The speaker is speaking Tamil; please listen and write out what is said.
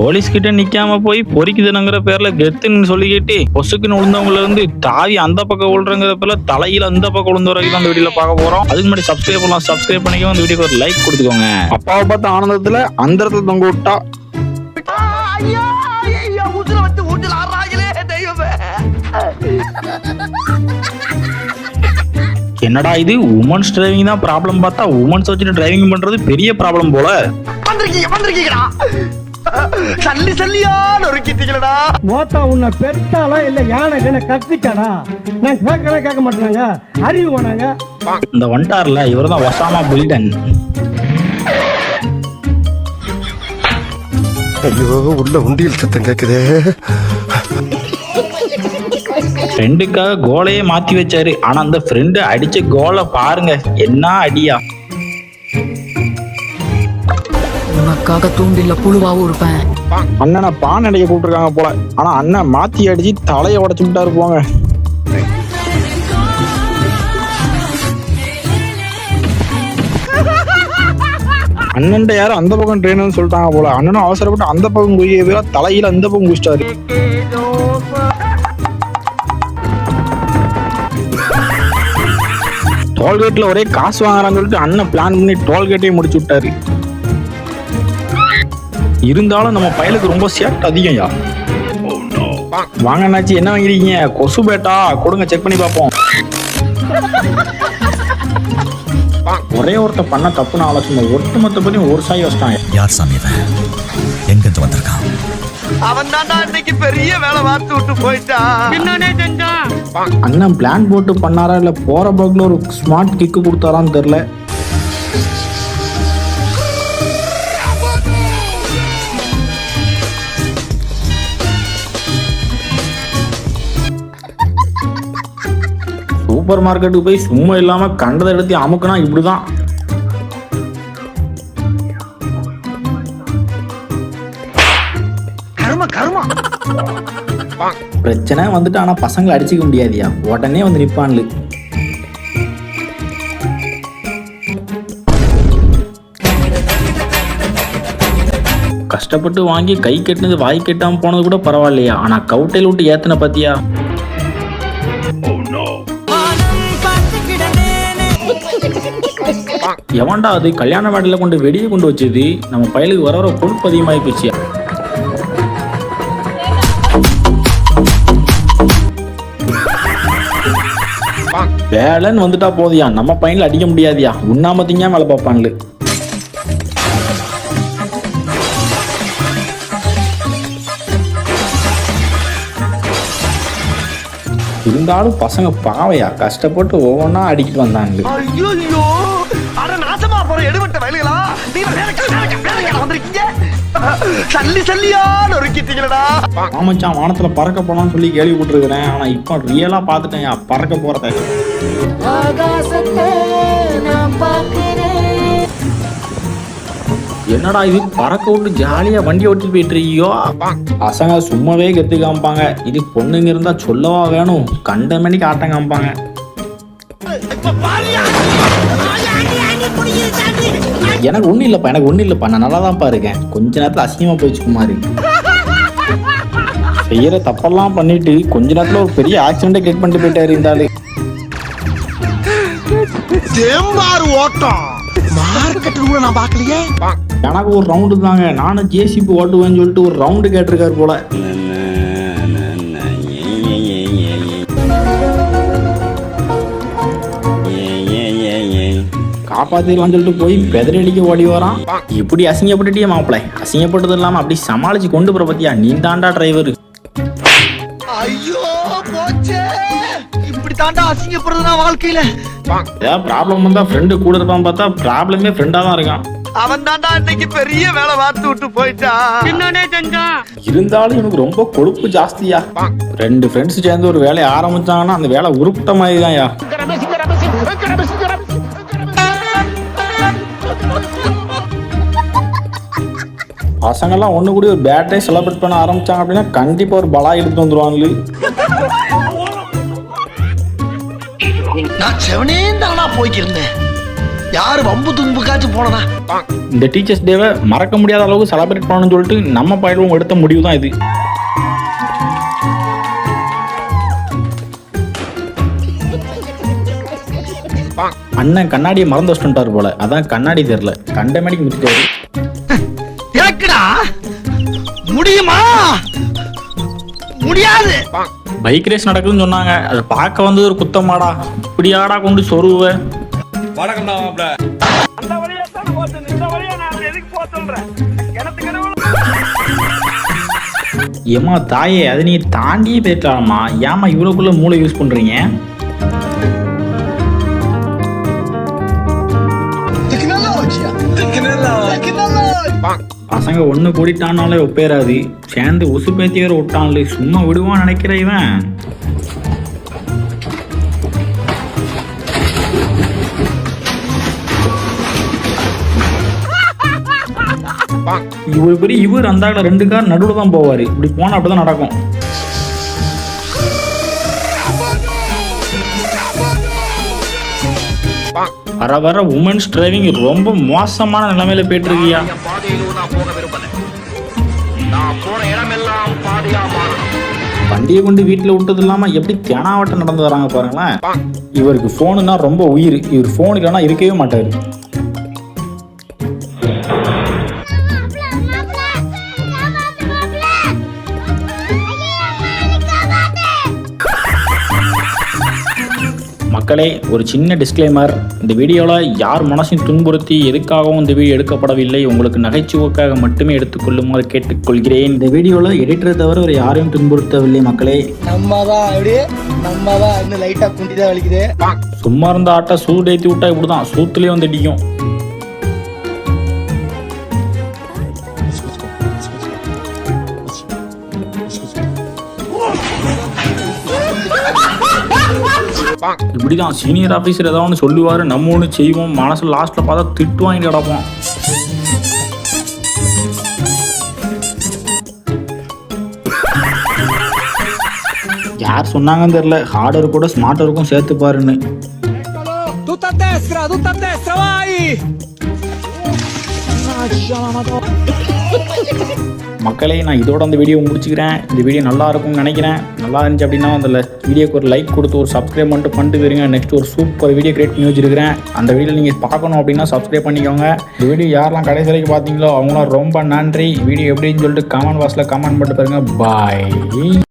போலீஸ் கிட்ட நிக்காம போய் பொறிக்குதுனுங்கிற பேர்ல கெத்துன்னு சொல்லிக்கிட்டு பொசுக்குன்னு விழுந்தவங்கள இருந்து தாவி அந்த பக்கம் விழுறங்கிற பேர்ல தலையில அந்த பக்கம் விழுந்த வரைக்கும் அந்த வீடியோல பார்க்க போறோம். அதுக்கு முன்னாடி சப்ஸ்கிரைப் பண்ணலாம் சப்ஸ்கிரைப் பண்ணிக்கோ அந்த வீடியோக்கு ஒரு லைக் கொடுத்துக்கோங்க. அப்பாவை பார்த்த ஆனந்தத்துல அந்த இடத்துல தொங்க விட்டா. என்னடா இது? உமன்ஸ் டிரைவிங் தான் ப்ராப்ளம் பார்த்தா உமன்ஸ் வச்சுட்டு டிரைவிங் பண்றது பெரிய ப்ராப்ளம் போல. வந்திருக்கீங்க வந்திருக்கீங்கடா. சல்லி சல்லியா நொறுக்கிட்டீங்களடா. மோத்தா உன்னை பெத்தாலா இல்ல யானை என்ன கத்திக்காடா நான் கேட்கலாம் கேட்க மாட்டாங்க அறிவு போனாங்க இந்த வந்துட்டார்ல இவர் தான் ஒசாமா பில்டன். ஐயோ உள்ள உண்டியல் சத்தம் கேக்குதே. ஃப்ரெண்டுக்காக கோலையே மாத்தி வச்சாரு. ஆனா அந்த ஃப்ரெண்டு அடிச்ச கோலை பாருங்க. என்ன அடியா? உனக்காக தூண்டில புழுவாவும் இருப்பேன் அண்ணனை பான் அடைய கூப்பிட்டுருக்காங்க போல. ஆனா அண்ணன் மாத்தி அடிச்சு தலையை உடச்சு விட்டாரு போங்க. அண்ணன்ட்ட யாரும் அந்த பக்கம் ட்ரெயினர்னு சொல்லிட்டாங்க போல. அண்ணனும் அவசரப்பட்டு அந்த பக்கம் குய்ய தலையில அந்த பக்கம் குடிச்சிட்டாரு டோல்கேட்ல ஒரே காசு வாங்குறான்னு சொல்லிட்டு அண்ணன் பிளான் பண்ணி டோல்கேட்டையும் முடிச்சு விட்டாரு. இருந்தாலும் நம்ம பயலுக்கு ரொம்ப சேட் அதிகம் யா வாங்க அண்ணாச்சி என்ன வாங்கிருக்கீங்க கொசு பேட்டா? கொடுங்க செக் பண்ணி பார்ப்போம். ஒரே ஒருத்த பண்ண தப்புன்னு ஆலோசனை ஒட்டு மொத்த பத்தி ஒரு சாய் வச்சிட்டாங்க. யார் சாமி இவன்? எங்கிருந்து வந்திருக்கான்? அவன் தான்டா இன்னைக்கு பெரிய வேலை பார்த்து விட்டு போயிட்டான். அண்ணன் பிளான் போட்டு பண்ணாரா இல்ல போற போக்குல ஒரு ஸ்மார்ட் கிக்கு கொடுத்தாரான்னு தெரியல. சூப்பர் மார்க்கெட்டுக்கு போய் சும்மா இல்லாம கண்டதை எடுத்து அமுக்குனா கருமா. பிரச்சனை வந்துட்டு ஆனா பசங்களை அடிச்சுக்க முடியாதியா? உடனே வந்து நிப்பான்லு. கஷ்டப்பட்டு வாங்கி கை கட்டினது வாய் கட்டாம போனது கூட பரவாயில்லையா? ஆனா கவுட்டையில் விட்டு ஏத்தன பாத்தியா? எவன்டா அது கல்யாண மேடையில் கொண்டு வெடியை கொண்டு வச்சது? நம்ம பயலுக்கு வர வர கொழுப்பு அதிகமாகி போச்சு. வேலைன்னு வந்துட்டா போதியா? நம்ம பையன்ல அடிக்க முடியாதியா? உண்ணாம திங்க மேல பாப்பாங்களு. இருந்தாலும் பசங்க பாவையா? கஷ்டப்பட்டு ஒவ்வொன்றா அடிக்கிட்டு வந்தாங்க போற எடுபட்ட வயலுகளா? நீங்க வேலைக்கா வேலைக்கா வேலைக்கா வந்திருக்கீங்க? சல்லி சல்லியா நொறுக்கிட்டீங்களடா ஆமாச்சான் வானத்துல பறக்க போலாம்னு சொல்லி கேள்விப்பட்டிருக்கிறேன். ஆனா இப்போ ரியலா பார்த்துட்டேன் பறக்க போறத என்னடா இது? பறக்க விட்டு ஜாலியா வண்டி ஓட்டிட்டு போயிட்டு இருக்கியோ? பசங்க சும்மாவே கெத்து காமிப்பாங்க. இது பொண்ணுங்க இருந்தா சொல்லவா வேணும்? கண்ட மணிக்கு ஆட்டம் காமிப்பாங்க. எனக்கு ஒண்ணும் இல்லப்பா எனக்கு ஒண்ணும் இல்லப்பா. நான் நல்லா தான் இருக்கேன். கொஞ்ச நேரத்துல அசிங்கமா போயிடுச்சு குமாரி செய்யற தப்பெல்லாம் பண்ணிட்டு கொஞ்ச நேரத்துல ஒரு பெரிய ஆக்சிடென்ட் கிரியேட் பண்ணிட்டு போயிட்டாரு இருந்தாலும் தேம்பாறு ஓட்டம். எனக்கு ஒரு ரவுண்டு தாங்க. நானும் ஜேசிபி ஓட்டுவேன்னு சொல்லிட்டு ஒரு ரவுண்டு கேட்டிருக்காரு போல. காப்பாத்திடலாம்னு சொல்லிட்டு போய் பெதறி அடிக்க ஓடி வரான். இப்படி அசிங்கப்பட்டுட்டியே மாப்பிள்ளை. அசிங்கப்பட்டது இல்லாம அப்படி சமாளிச்சு கொண்டு போற பத்தியா? நீ தாண்டா டிரைவர் ஐயோ போச்சே. இப்படி தாண்டா அசிங்கப்படுறதுனா வாழ்க்கையில ஏதாவது ப்ராப்ளம் வந்தா ஃப்ரெண்டு கூட இருப்பான் பார்த்தா ப்ராப்ளமே ஃப்ரெண்டா தான் இருக்கான். அவன் தாண்டா இன்னைக்கு பெரிய வேலை பார்த்து விட்டு போயிட்டான் இருந்தாலும் இவனுக்கு ரொம்ப கொழுப்பு ஜாஸ்தியா. ரெண்டு ஃப்ரெண்ட்ஸ் சேர்ந்து ஒரு வேலையை ஆரம்பிச்சாங்கன்னா அந்த வேலை உருப்பிட்ட மாதிரி தான்யா பசங்கெல்லாம் ஒண்ணு கூடி ஒரு பேட்டே செலிப்ரேட் பண்ண ஆரம்பிச்சாங்க அப்படின்னா கண்டிப்பா ஒரு பலா எடுத்து வந்துருவாங்க நான் செவனே தானா போய்க்கிருந்தேன். யாரு வம்பு தும்புக்காச்சும் போனதா இந்த டீச்சர்ஸ் டேவை மறக்க முடியாத அளவுக்கு செலிப்ரேட் பண்ணணும்னு சொல்லிட்டு நம்ம பயிலும் எடுத்த முடிவு தான் இது. அண்ணன் கண்ணாடியை மறந்து வச்சுட்டாரு போல. அதான் கண்ணாடி தெரியல. கண்ட மணிக்கு முடிச்சிட்டாரு எனக்குடா முடியுமா? முடியாது. பைக் ரேஸ் நடக்குதுன்னு சொன்னாங்க. அதை பார்க்க வந்து ஒரு குத்தமாடா. இப்படியாடா கொண்டு சொருவ ஏமா தாயே அது நீ தாண்டியே போயிட்டாமா ஏமா இவ்வளோக்குள்ள மூளை யூஸ் பண்றீங்க? பசங்க ஒண்ணு கூடிட்டானாலே ஒப்பேராது சேர்ந்து உசு பேத்தி வேற விட்டான்ல சும்மா விடுவான்னு நினைக்கிற இவன்? இவர் பெரிய இவர் அந்த ரெண்டு கார் நடுவில் தான் போவாரு. இப்படி போனா அப்படிதான் நடக்கும். வர வர உமன்ஸ் டிரைவிங் ரொம்ப மோசமான நிலைமையில போயிட்டு இருக்கியா வண்டியை கொண்டு வீட்டில் விட்டது இல்லாம எப்படி தெனாவட்டம் நடந்து வராங்க பாருங்களேன். இவருக்கு ஃபோனுனா ரொம்ப உயிர். இவர் ஃபோன் இல்லைன்னா இருக்கவே மாட்டாரு. மக்களே ஒரு சின்ன டிஸ்க்ளைமர் இந்த வீடியோவில் யார் மனசையும் துன்புறுத்தி எதுக்காகவும் இந்த வீடியோ எடுக்கப்படவில்லை உங்களுக்கு நகைச்சுவைக்காக மட்டுமே எடுத்துக்கொள்ளுமாறு கேட்டுக்கொள்கிறேன். இந்த வீடியோவில் எடிட்டரை தவிர வேறு யாரையும் துன்புறுத்தவில்லை மக்களே. நம்ம தான் அப்படியே நம்ம தான் இன்னும் லைட்டா குண்டி தான் வலிக்குது. சும்மா இருந்த ஆட்டை சூடு ஏற்றி விட்டா இப்படிதான் சூத்துலேயே வந்து அடிக்கும் இப்படிதான் சீனியர் ஆஃபீஸர் ஏதாவது ஒன்று சொல்லுவார் நம்ம ஒன்று செய்வோம். மனசு லாஸ்ட்டில் பார்த்தா திட்டு வாங்கிட்டு கிடப்போம் யார் சொன்னாங்கன்னு தெரியல. ஹார்டர் கூட ஸ்மார்ட்டருக்கும் சேர்த்து பாருன்னு Tutta a destra, மக்களே நான் இதோட அந்த வீடியோ முடிச்சுக்கிறேன். இந்த வீடியோ நல்லா இருக்கும்னு நினைக்கிறேன். நல்லா இருந்துச்சு அப்படின்னா அந்த வீடியோக்கு ஒரு லைக் கொடுத்து ஒரு சப்ஸ்கிரைப் பண்ணிட்டு பண்ணிட்டு போயிருங்க நெக்ஸ்ட் ஒரு சூப்பர் வீடியோ கிரியேட் பண்ணி வச்சிருக்கிறேன். அந்த வீடியோ நீங்கள் பார்க்கணும் அப்படின்னா சப்ஸ்கிரைப் பண்ணிக்கோங்க. இந்த வீடியோ யாரெல்லாம் கடைசி வரைக்கும் பார்த்தீங்களோ அவங்களாம் ரொம்ப நன்றி. வீடியோ எப்படின்னு சொல்லிட்டு கமெண்ட் பாக்ஸில் கமெண்ட் பண்ணிட்டு பாருங்க. பாய்